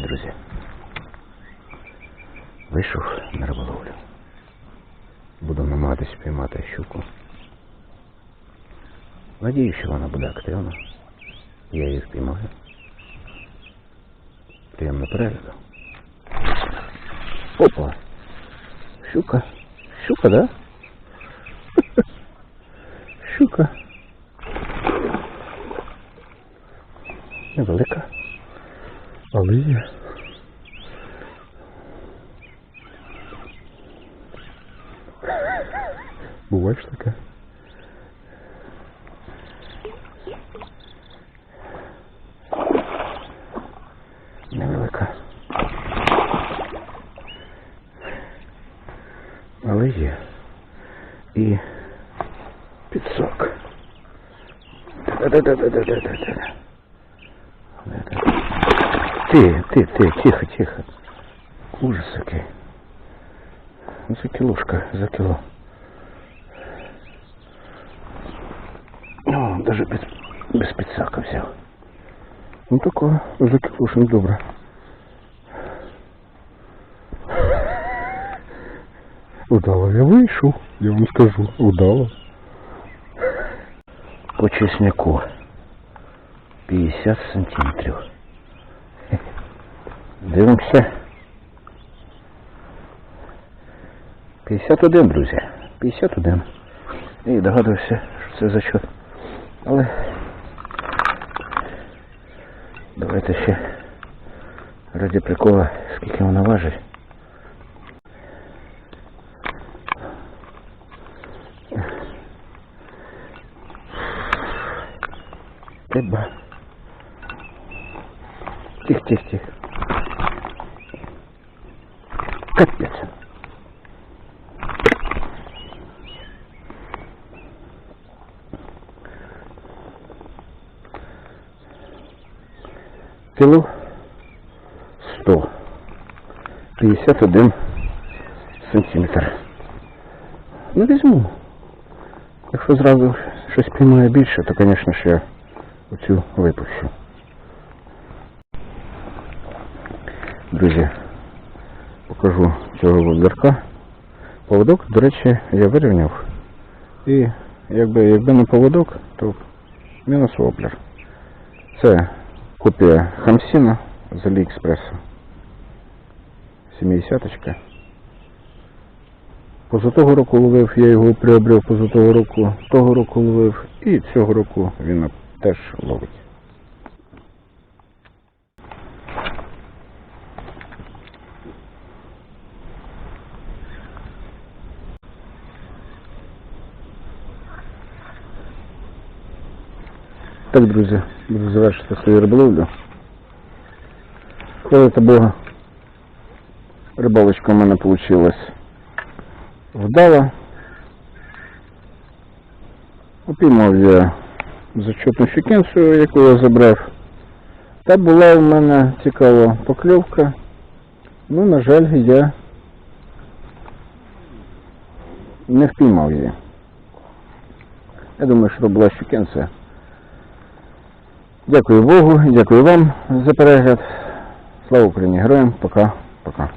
Привіт, друзі. Вийшов на риболовлю. Буду намагатись піймати щуку. Надію, що вона буде активна. Я її впіймаю. Приємно перегляду. Опа! Щука. Щука, да? Щука. Невелика. Але є. Буваєш таке? Невелика. Але є. І підсок. Да-да-да-да-да-да-да. Ти, ти, ти, тихо, тихо. Ужас який. Ну, За кілушка, за кіло. О, даже без, без підсака взяв. Ну такое, за кілушин добре. Удало я вийшов, я вам скажу, удало. По чесняку 50 сантиметрів. Дивимося. 51, друзі. 51. І догадуюся, що це за що. Але давайте ще раді прикола, скільки вона важить. Треба. Тихо, Кіло 100. 51 сантиметр. Ну, візьму. Якщо зразу щось піймає більше, то, звісно ж, я оцю випущу. Друзі, покажу цього воблерка. Поводок, до речі, я вирівняв. І якби, якби не поводок, то мінус воблер. Це копія Хамсіна з Аліекспресу. 70-очка. Позатого року ловив, я його приобрів позатого року, того року ловив і цього року він теж ловить. Так, друзі, буду завершити свою риболовлю. Хвалити Бога. Рибалочка в мене вийшла вдала. Упіймав я зачетну щукенцію, яку я забрав. Та була у мене цікава покльовка. Ну, на жаль, я не впіймав її. Я думаю, що була щукенція. Дякую Богу, дякую вам за перегляд. Слава Україні! Героям! Пока, пока.